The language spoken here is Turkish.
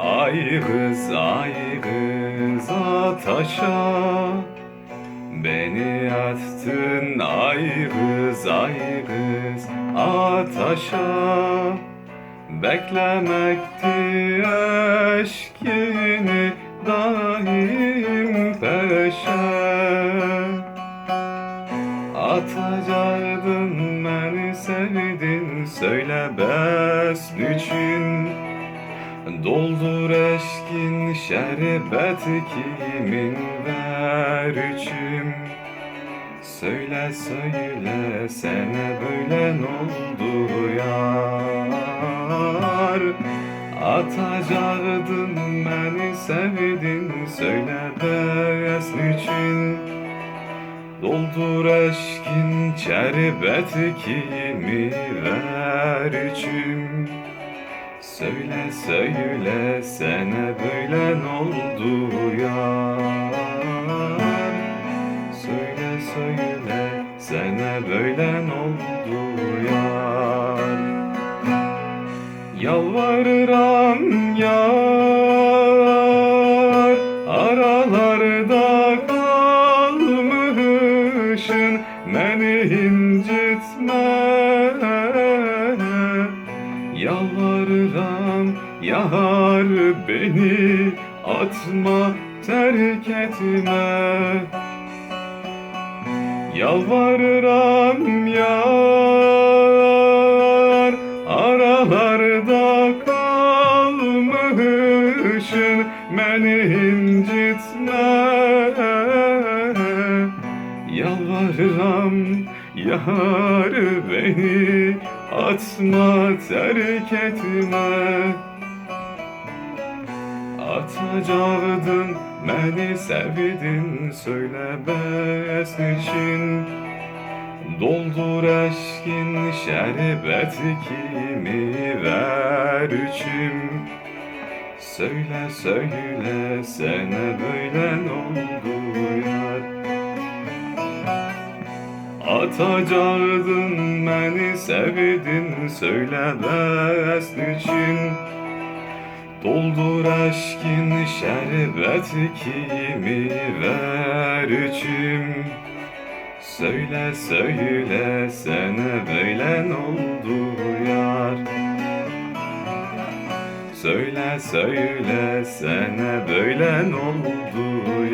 Ay kız ay kız ataşa. Beni attın ay kız ay kız ataşa. Beklemekti eşkini daim peşe. Atacaktın beni sevdin söyle bes için Doldur eşkin şerbet kimin ver içim Söyle söyle sana böyle oldu yar? Atacaktın beni sevdin söyle bes için Doldur eşkin şerbet kimi ver içim Söyle söyle sana böyle oldu incitme. Yalvarıram yar beni atma terk etme. Yalvarıram yar Aralarda kalmışsın Beni Yalvarıram yar beni Atma terk etme. Atacaktın beni sevdin söyle bes için Doldur eşkin şerbet kimi ver içim. Söyle söyle sana böyle oldu yar Atacaktın beni sevdin söyle bes için. Doldur aşkın şerbet kimi ver içim Söyle söyle sana böyle oldu yar? Söyle söyle sana böyle oldu